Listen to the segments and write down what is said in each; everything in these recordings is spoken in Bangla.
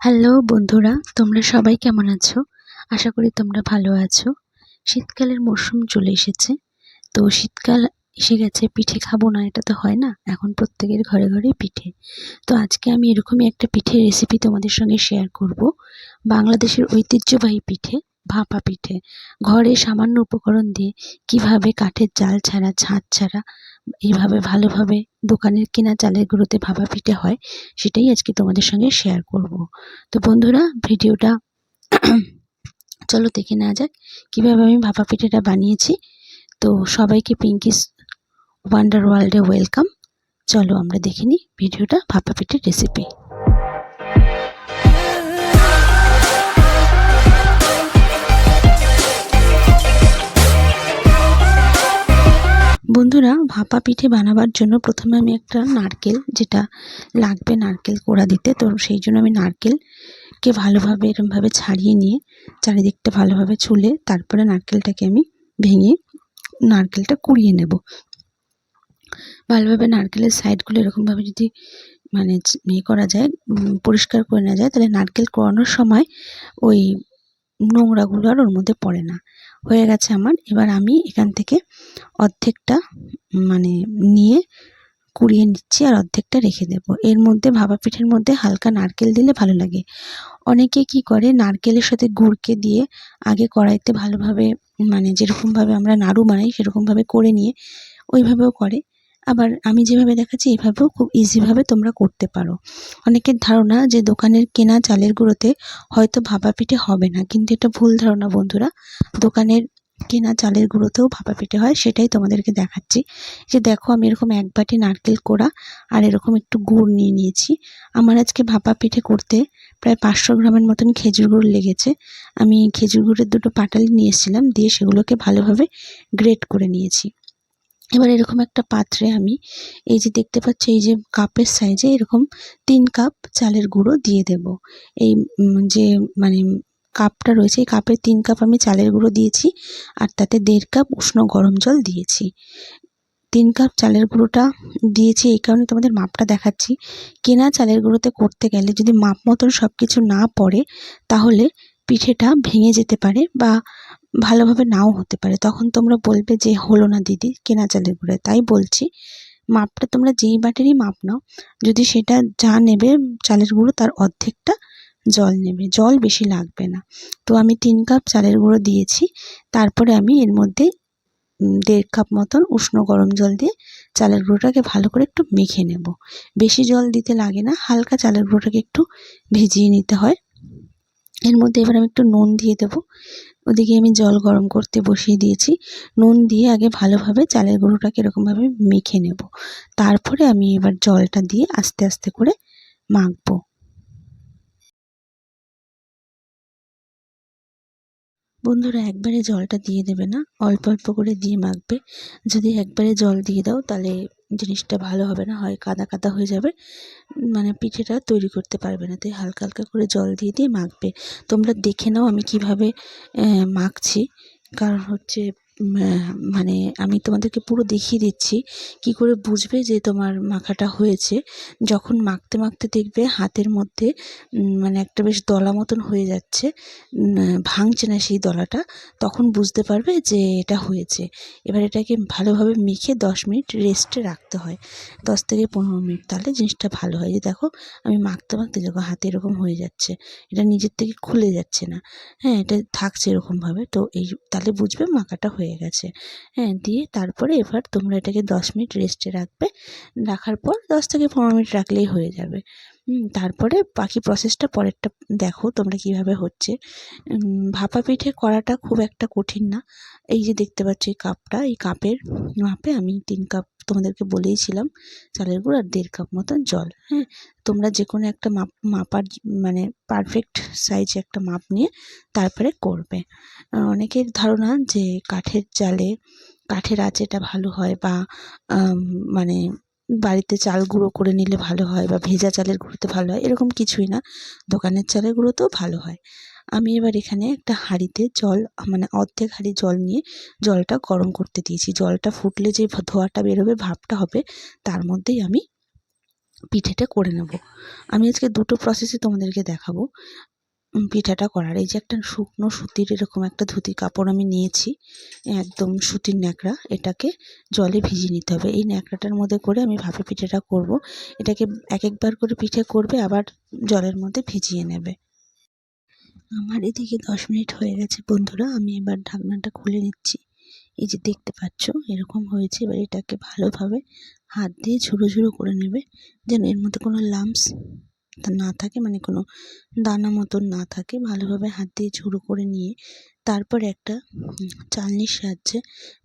হ্যালো বন্ধুরা, তোমরা সবাই কেমন আছো? আশা করি তোমরা ভালো আছো। শীতকালের মরশুম চলে এসেছে, তো শীতকাল এসে গেছে, পিঠে খাব না, এটা তো হয় না। এখন প্রত্যেকের ঘরে ঘরে পিঠে। তো আজকে আমি এরকমই একটা পিঠের রেসিপি তোমাদের সঙ্গে শেয়ার করব। বাংলাদেশের ঐতিহ্যবাহী পিঠে, ভাপা পিঠে। ঘরে সামান্য উপকরণ দিয়ে কীভাবে কাঠের জাল ছাড়া, ছাদ ছাড়া এইভাবে ভালোভাবে দোকানের কেনা চালের গুঁড়োতে ভাপা পিঠে হয়, সেটাই আজকে তোমাদের সঙ্গে শেয়ার করব। তো বন্ধুরা, ভিডিওটা চলো দেখে নেওয়া যাক, কীভাবে আমি ভাপা পিঠেটা বানিয়েছি। তো সবাইকে পিঙ্কিস ওয়ান্ডার ওয়ার্ল্ডে ওয়েলকাম চলো আমরা দেখে নিই ভিডিওটা ভাপা পিঠের রেসিপি বন্ধুরা, ভাপা পিঠে বানাবার জন্য প্রথমে আমি একটা নারকেল, যেটা লাগবে নারকেল কোড়া দিতে, তো সেই জন্য আমি নারকেলকে ভালোভাবে, এরমভাবে ছাড়িয়ে নিয়ে, চারিদিকটা ভালোভাবে ছুলে তারপরে নারকেলটাকে আমি ভেঙে নারকেলটা কুড়িয়ে নেব। ভালোভাবে নারকেলের সাইডগুলো এরকমভাবে যদি মানে ইয়ে করা যায় পরিষ্কার করে নেওয়া যায়, তাহলে নারকেল কোড়ানোর সময় ওই নোংরাগুলো আর ওর মধ্যে পড়ে না। হয়ে গেছে আমার। এবার আমি এখান থেকে অর্ধেকটা মানে নিয়ে কুড়িয়ে নিচ্ছি আর অর্ধেকটা রেখে দেব। এর মধ্যে ভাবা পিঠের মধ্যে হালকা নারকেল দিলে ভালো লাগে। অনেকে কি করে, নারকেলের সাথে গুড়কে দিয়ে আগে কড়াইতে ভালোভাবে মানে যেরকমভাবে আমরা নাড়ু বানাই, সেরকমভাবে করে নিয়ে ওইভাবেও করে। আবার আমি যেভাবে দেখাচ্ছি, এভাবেও খুব ইজিভাবে তোমরা করতে পারো। অনেকের ধারণা যে দোকানের কেনা চালের গুঁড়োতে হয়তো ভাপা পিঠে হবে না, কিন্তু এটা ভুল ধারণা বন্ধুরা। দোকানের কেনা চালের গুঁড়োতেও ভাপা পিঠে হয়, সেটাই তোমাদেরকে দেখাচ্ছি। যে দেখো, আমি এরকম এক বাটি নারকেল কোড়া আর এরকম একটু গুড় নিয়ে নিয়েছি। আমার আজকে ভাপা পিঠে করতে প্রায় পাঁচশো গ্রামের মতন খেজুর গুড় লেগেছে। আমি খেজুর গুড়ের দুটো পাটালি নিয়েছিলাম দিয়ে সেগুলোকে ভালোভাবে গ্রেট করে নিয়েছি। এবার এরকম একটা পাত্রে আমি এই যে দেখতে পাচ্ছ, এই যে কাপের সাইজে এরকম তিন কাপ চালের গুঁড়ো দিয়ে দেব। এই যে মানে কাপটা রয়েছে, এই কাপের তিন কাপ আমি চালের গুঁড়ো দিয়েছি আর তাতে দেড় কাপ উষ্ণ গরম জল দিয়েছি। তিন কাপ চালের গুঁড়োটা দিয়েছি এই কারণে তোমাদের মাপটা দেখাচ্ছি। কেনা চালের গুঁড়োতে করতে গেলে যদি মাপ মতন সব কিছু না পড়ে, তাহলে পিঠেটা ভেঙে যেতে পারে বা ভালোভাবে নাও হতে পারে। তখন তোমরা বলবে যে, হলো না দিদি, কেনা চালের গুঁড়োয় তাই বলছি, মাপটা তোমরা যেই বাটেরই মাপ নাও, যদি সেটা যা নেবে চালের গুঁড়ো, তার অর্ধেকটা জল নেবে। জল বেশি লাগবে না। তো আমি তিন কাপ চালের গুঁড়ো দিয়েছি। তারপরে আমি এর মধ্যে দেড় কাপ মতন উষ্ণ গরম জল দিয়ে চালের গুঁড়োটাকে ভালো করে একটু মেখে নেব। বেশি জল দিতে লাগে না, হালকা চালের গুঁড়োটাকে একটু ভিজিয়ে নিতে হয়। এর মধ্যে এবার আমি একটু নুন দিয়ে দেবো। ওদিকে আমি জল গরম করতে বসিয়ে দিয়েছি। নুন দিয়ে আগে ভালোভাবে চালের গুঁড়োটাকে এরকমভাবে মেখে নেব। তারপরে আমি এবার জলটা দিয়ে আস্তে আস্তে করে মাখবো। বন্ধুরা, একবারে জলটা দিয়ে দেবে না, অল্প অল্প করে দিয়ে মাখবে। যদি একবারে জল দিয়ে দাও, তাহলে জিনিসটা ভালো হবে না, হয় কাদা কাদা হয়ে যাবে মানে পিঠেটা তৈরি করতে পারবে না, তাই হালকা হালকা করে জল দিয়ে দিয়ে মাখবে। তোমরা দেখে নাও আমি কীভাবে মাখছি। কারণ হচ্ছে মানে আমি তোমাদেরকে পুরো দেখিয়ে দিচ্ছি কি করে বুঝবে যে তোমার মাখাটা হয়েছে। যখন মাখতে মাখতে দেখবে হাতের মধ্যে মানে একটা বেশ দলা মতন হয়ে যাচ্ছে ভাঙছে না সেই দলাটা, তখন বুঝতে পারবে যে এটা হয়েছে। এবার এটাকে ভালোভাবে মেখে দশ মিনিট রেস্টে রাখতে হয়। দশ থেকে পনেরো মিনিট তাহলে জিনিসটা ভালো হয়। যে দেখো, আমি মাখতে মাখতে দেখো হাতে এরকম হয়ে যাচ্ছে। এটা নিজের থেকে খুলে যাচ্ছে না। হ্যাঁ এটা থাকছে এরকমভাবে। তো এই, তাহলে বুঝবে মাখাটা হয়ে হয়ে গেছে। হ্যাঁ দিয়ে তারপরে এবার তোমরা এটাকে দশ মিনিট রেস্টে রাখবে। রাখার পর দশ থেকে পনেরো মিনিট রাখলেই হয়ে যাবে। তারপরে বাকি প্রসেসটা পরেরটা দেখো তোমরা কীভাবে হচ্ছে। ভাপা পিঠে করাটা খুব একটা কঠিন না। এই যে দেখতে পাচ্ছ এই কাপটা, এই কাপের মাপে আমি তিন কাপ তোমাদেরকে বলেইছিলাম, চালের গুঁড়ো আর দেড় কাপ মতন জল হ্যাঁ? তোমরা যে কোনো একটা মাপ, মাপার মানে পারফেক্ট সাইজ একটা মাপ নিয়ে তারপরে করবে। অনেকের ধারণা যে কাঠের জালে, কাঠের আঁচেটা ভালো হয় বা মানে বাড়িতে চাল গুঁড়ো করে নিলে ভালো হয় বা ভেজা চালের গুঁড়োতে ভালো হয়, এরকম কিছুই না। দোকানের চালের গুঁড়োতেও ভালো হয়। আমি এবার এখানে একটা হাঁড়িতে জল মানে অর্ধেক হাঁড়ি জল নিয়ে জলটা গরম করতে দিয়েছি। জলটা ফুটলে যে ধোয়াটা বেরোবে, ভাবটা হবে, তার মধ্যেই আমি পিঠেটা করে নেব। আমি আজকে দুটো প্রসেসই তোমাদেরকে দেখাবো। পিঠাটা করার। এই যে একটা শুকনো সুতির এরকম একটা ধুতি কাপড় আমি নিয়েছি, একদম সুতির ন্যাকড়া। এটাকে জলে ভিজিয়ে নিতে হবে। এই ন্যাকড়াটার মধ্যে করে আমি ভাপে পিঠেটা করব। এটাকে এক একবার করে পিঠে করবে, আবার জলের মধ্যে ভিজিয়ে নেবে। আমার এদিকে দশ মিনিট হয়ে গেছে বন্ধুরা, আমি এবার ঢাকনাটা খুলে নিচ্ছি। এই যে দেখতে পাচ্ছ, এরকম হয়েছে, এবার এটাকে ভালোভাবে হাত দিয়ে ঝুড়ো ঝুড়ো করে নেবে, যেন এর মধ্যে কোনো লাম্পস না থাকে মানে কোনো দানা মতন না থাকে। ভালোভাবে হাত দিয়ে ঝুড়ো করে নিয়ে তারপর একটা চালনির সাহায্যে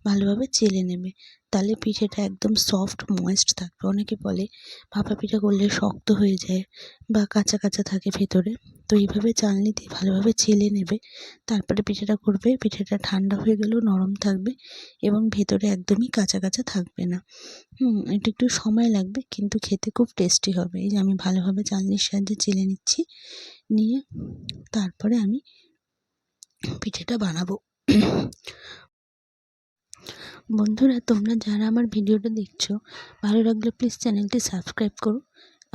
ভালোভাবে চেলে নেবে। তাহলে পিঠেটা একদম সফট ময়েস্ট থাকবে। অনেকে বলে, ভাপা পিঠে করলে শক্ত হয়ে যায় বা কাঁচা কাঁচা থাকে ভেতরে। তো এইভাবে চালনি দিয়ে ভালোভাবে চেলে নেবে। তারপরে পিঠেটা করবে, পিঠেটা ঠান্ডা হয়ে গেলেও নরম থাকবে এবং ভেতরে একদমই কাঁচা কাঁচা থাকবে না। হুম, এটা একটু সময় লাগবে কিন্তু খেতে খুব টেস্টি হবে। এই যে আমি ভালোভাবে চালনির সাহায্যে চেলে নিচ্ছি, নিয়ে তারপরে আমি পিঠেটা বানাবো। বন্ধুরা, তোমরা যারা আমার ভিডিওটা দেখছ, ভালো লাগলে প্লিজ চ্যানেলটি সাবস্ক্রাইব করো।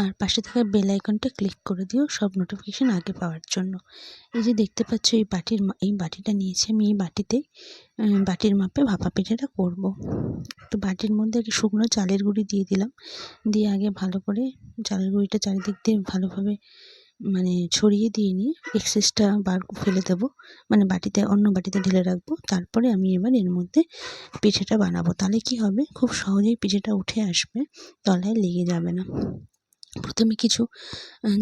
আর পাশে থাকা বেল আইকনটা ক্লিক করে দিও সব নোটিফিকেশান আগে পাওয়ার জন্য। এই যে দেখতে পাচ্ছ এই বাটির এই বাটিটা নিয়েছি আমি, এই বাটিতে বাটির মাপে ভাপা পিঠেটা করব। তো বাটির মধ্যে একটু শুকনো চালের গুঁড়ি দিয়ে দিলাম। দিয়ে আগে ভালো করে চালের গুঁড়িটা চারিদিক দিয়ে ভালোভাবে মানে ছড়িয়ে দিয়ে নিয়ে এক্সেসটা বার ফেলে দেবো। মানে বাটিতে, অন্য বাটিতে ঢেলে রাখব। তারপরে আমি এবার এর মধ্যে পিঠেটা বানাবো। তাহলে কি হবে? খুব সহজেই পিঠেটা উঠে আসবে, তলায় লেগে যাবে না। প্রথমে কিছু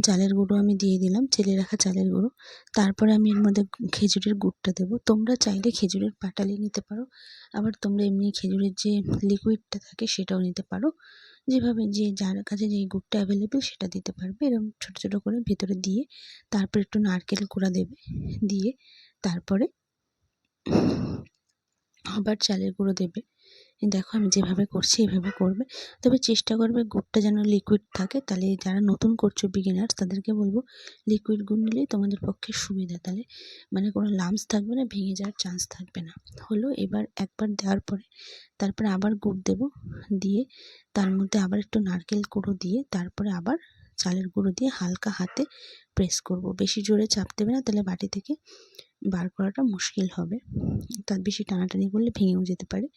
চালের গুঁড়ো আমি দিয়ে দিলাম, চেলে রাখা চালের গুঁড়ো। তারপরে আমি এর মধ্যে খেজুরের গুড়টা দেবো। তোমরা চাইলে খেজুরের পাটালি নিতে পারো, আবার তোমরা এমনি খেজুরের যে লিকুইডটা থাকে সেটাও নিতে পারো। যেভাবে যে যার কাছে যেই গুড়টা অ্যাভেলেবেল সেটা দিতে পারবে। এরকম ছোটো ছোটো করে ভেতরে দিয়ে, তারপর একটু নারকেল কোড়া দেবে, দিয়ে তারপরে আবার চালের গুঁড়ো দেবে। দেখো আমি যেভাবে করছি, এভাবে করবে। তবে চেষ্টা করবে গুড়টা যেন লিকুইড থাকে। তাহলে যারা নতুন করছ বিগিনার্স তাদেরকে বলব লিকুইড গুড় নিলেই তোমাদের পক্ষে সুবিধা। তাহলে মানে কোনো লাম্পস থাকবে না, ভেঙে যাওয়ার চান্স থাকবে না। হলো এবার একবার দেওয়ার পরে তারপরে আবার গুড় দেবো দিয়ে, তার মধ্যে আবার একটু নারকেল গুঁড়ো দিয়ে, তারপরে আবার চালের গুঁড়ো দিয়ে হালকা হাতে প্রেস করব। বেশি জোরে চাপ দেবে না, তাহলে বাটি থেকে বার করাটা মুশকিল হবে। তার বেশি টানাটানি করলে ভেঙেও যেতে পারে।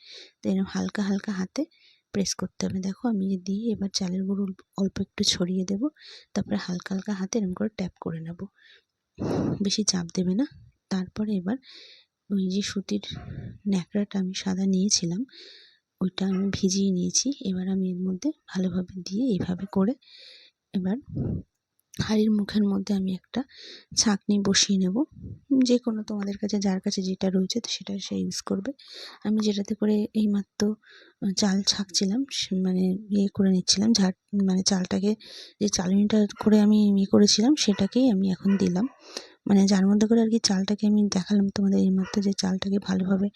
তো এরকম হালকা হালকা হাতে প্রেস করতে হবে। দেখো আমি যে দিয়ে এবার চালের গুঁড়ো অল্প- একটু ছড়িয়ে দেবো, তারপরে হালকা হালকা হাতে এরকম করে ট্যাপ করে নেব। বেশি চাপ দেবে না। তারপরে এবার ওই যে সুতির ন্যাকড়াটা আমি সাদা নিয়েছিলাম, ওইটা আমি ভিজিয়ে নিয়েছি। এবার আমি এর মধ্যে ভালোভাবে দিয়ে এইভাবে করে এবার হাঁড়ির মুখের মধ্যে আমি একটা ছাঁকনি বসিয়ে নেব। যে কোনো তোমাদের কাছে, যার কাছে যেটা রয়েছে তো সেটা সে ইউজ করবে। আমি যেটাতে করে এইমাত্র চাল ছাঁকছিলাম মানে ইয়ে করে নিচ্ছিলাম ঝাড় মানে চালটাকে, যে চালনিটা করে আমি ইয়ে করেছিলাম, সেটাকেই আমি এখন দিলাম। মানে যার মধ্যে করে আর কি চালটাকে আমি দেখালাম তোমাদের এইমাত্র যে চালটাকে ভালোভাবে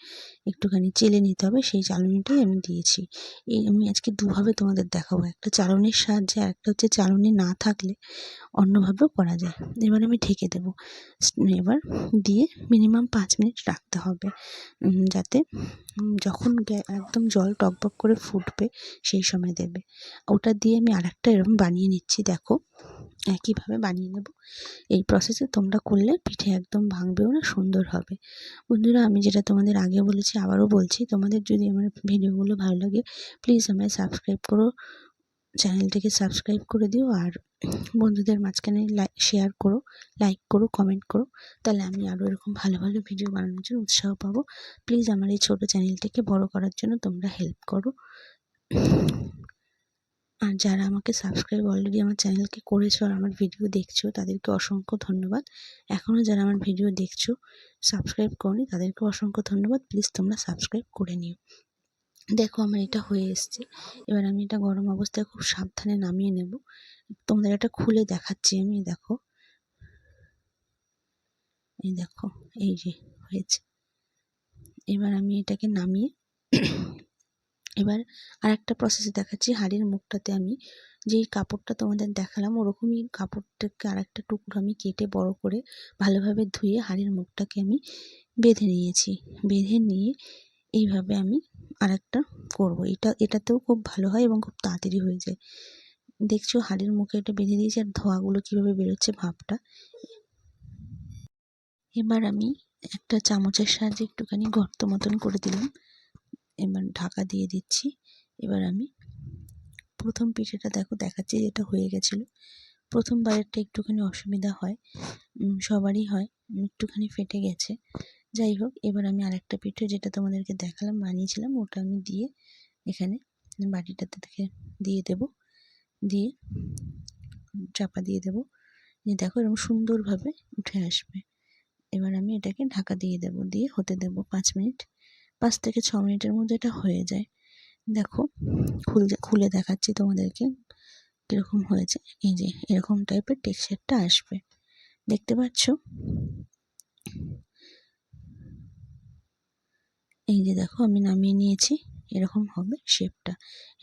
একটুখানি চেলে নিতে হবে, সেই চালনিটাই আমি দিয়েছি। এই আমি আজকে দুভাবে তোমাদের দেখাবো, একটা চালনির সাহায্যে আর একটা হচ্ছে চালনি না থাকলে অন্যভাবেও করা যায়। এবার আমি ঢেকে দেবো। এবার দিয়ে মিনিমাম পাঁচ মিনিট রাখতে হবে যাতে যখন একদম জল টকবক করে ফুটবে সেই সময় দেবে। ওটা দিয়ে আমি আরেকটা এরকম বানিয়ে নিচ্ছি, দেখো। একইভাবে বানিয়ে নেব। এই প্রসেসে তোমরা করলে পিঠে একদম ভাঙবেও না, সুন্দর হবে। বন্ধুরা, আমি যেটা তোমাদের আগে বলেছি, আবারও বলছি, তোমাদের যদি আমার ভিডিওগুলো ভালো লাগে প্লিজ আমায় সাবস্ক্রাইব করো, চ্যানেলটিকে সাবস্ক্রাইব করে দিও, আর বন্ধুদের মাঝখানে লাইক শেয়ার করো লাইক করো কমেন্ট করো, তাহলে আমি আরও এরকম ভালো ভালো ভিডিও বানানোর জন্য উৎসাহ পাবো। প্লিজ আমার এই ছোটো চ্যানেলটিকে বড় করার জন্য তোমরা হেল্প করো। আর যারা আমাকে সাবস্ক্রাইব অলরেডি আমার চ্যানেলকে করেছ আর আমার ভিডিও দেখছ, তাদেরকে অসংখ্য ধন্যবাদ। এখনও যারা আমার ভিডিও দেখছ সাবস্ক্রাইব করনি তাদেরকে অসংখ্য ধন্যবাদ। প্লিজ তোমরা সাবস্ক্রাইব করে নিও। দেখো আমার এটা হয়ে এসছে। এবার আমি এটা গরম অবস্থায় খুব সাবধানে নামিয়ে নেব। তোমাদের এটা খুলে দেখাচ্ছি আমি, দেখো। এই দেখো, এই যে হয়েছে। এবার আমি এটাকে নামিয়ে এবার আর একটা প্রসেসে দেখাচ্ছি হাঁড়ির মুখটাতে আমি। যেই কাপড়টা তোমাদের দেখালাম, ওরকমই কাপড়টাকে আর একটা টুকরো আমি কেটে বড় করে ভালোভাবে ধুয়ে হাঁড়ির মুখটাকে আমি বেঁধে নিয়েছি। বেঁধে নিয়ে এইভাবে আমি আর একটা করব। এটা, এটাতেও খুব ভালো হয় এবং খুব তাড়াতাড়ি হয়ে যায়। দেখছ হাঁড়ির মুখে এটা বেঁধে দিয়েছি আর ধোঁয়াগুলো কীভাবে বেরোচ্ছে ভাবটা। এবার আমি একটা চামচের সাহায্যে একটুখানি গর্ত মতন করে দিলাম। এবার ঢাকা দিয়ে দিচ্ছি। এবার আমি প্রথম পিঠেটা দেখো, দেখাচ্ছি যেটা হয়ে গেছিল। প্রথমবারেরটা একটুখানি অসুবিধা হয় সবারই হয় একটুখানি ফেটে গেছে। যাই হোক, এবার আমি আরেকটা পিঠে যেটা তোমাদেরকে দেখালাম, বানিয়েছিলাম, ওটা আমি দিয়ে এখানে বাটিটাতে থেকে দিয়ে দেব, দিয়ে চাপা দিয়ে দেব। দিয়ে দেখো এরকম সুন্দরভাবে উঠে আসবে। এবার আমি এটাকে ঢাকা দিয়ে দেব, দিয়ে হতে দেব পাঁচ মিনিট। পাঁচ থেকে ছ মিনিটের মধ্যে এটা হয়ে যায়। দেখো, খুলে খুলে দেখাচ্ছি তোমাদেরকে কীরকম হয়েছে। এই যে, এরকম টাইপের টেক্সচারটা আসবে। দেখতে পাচ্ছ? এই যে দেখো, আমি নামিয়ে নিয়েছি। এরকম হবে শেপটা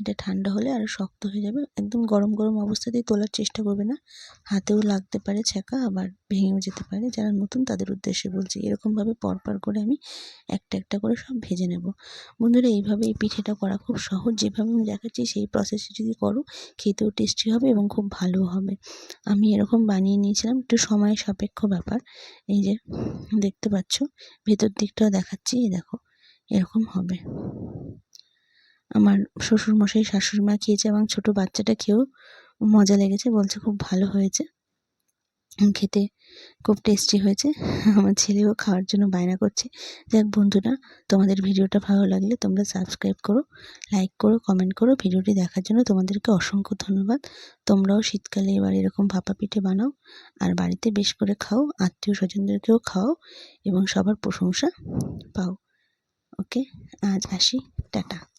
এটা ঠান্ডা হলে আরও শক্ত হয়ে যাবে। একদম গরম গরম অবস্থাতেই তোলার চেষ্টা করবে না। হাতেও লাগতে পারে ছ্যাঁকা, আবার ভেঙেও যেতে পারে যারা নতুন তাদের উদ্দেশ্যে বলছি, এরকমভাবে পরপর করে আমি একটা একটা করে সব ভেজে নেব। বন্ধুরা, এইভাবে এই পিঠেটা করা খুব সহজ। যেভাবে আমি দেখাচ্ছি, সেই প্রসেসে যদি করো, খেতেও টেস্টি হবে এবং খুব ভালো হবে। আমি এরকম বানিয়ে নিয়েছিলাম, একটু সময় সাপেক্ষ ব্যাপার। এই যে, দেখতে পাচ্ছ? ভেতর দিকটাও দেখাচ্ছি, এই দেখো, এরকম হবে। আমার শ্বশুরমশাই শাশুড়ি মা খেয়েছে এবং ছোটো বাচ্চাটা খেয়েও মজা লেগেছে, বলছে খুব ভালো হয়েছে। খেতে খুব টেস্টি হয়েছে। আমার ছেলেও খাওয়ার জন্য বায়না করছে। যাক বন্ধুরা, তোমাদের ভিডিওটা ভালো লাগলে তোমরা সাবস্ক্রাইব করো লাইক করো কমেন্ট করো। ভিডিওটি দেখার জন্য তোমাদেরকে অসংখ্য ধন্যবাদ। তোমরাও শীতকালে এবার এরকম ভাপা পিঠে বানাও, আর বাড়িতে বেশ করে খাও আত্মীয় স্বজনদেরকেও খাও এবং সবার প্রশংসা পাও। ওকে আজ আসি, টাটা।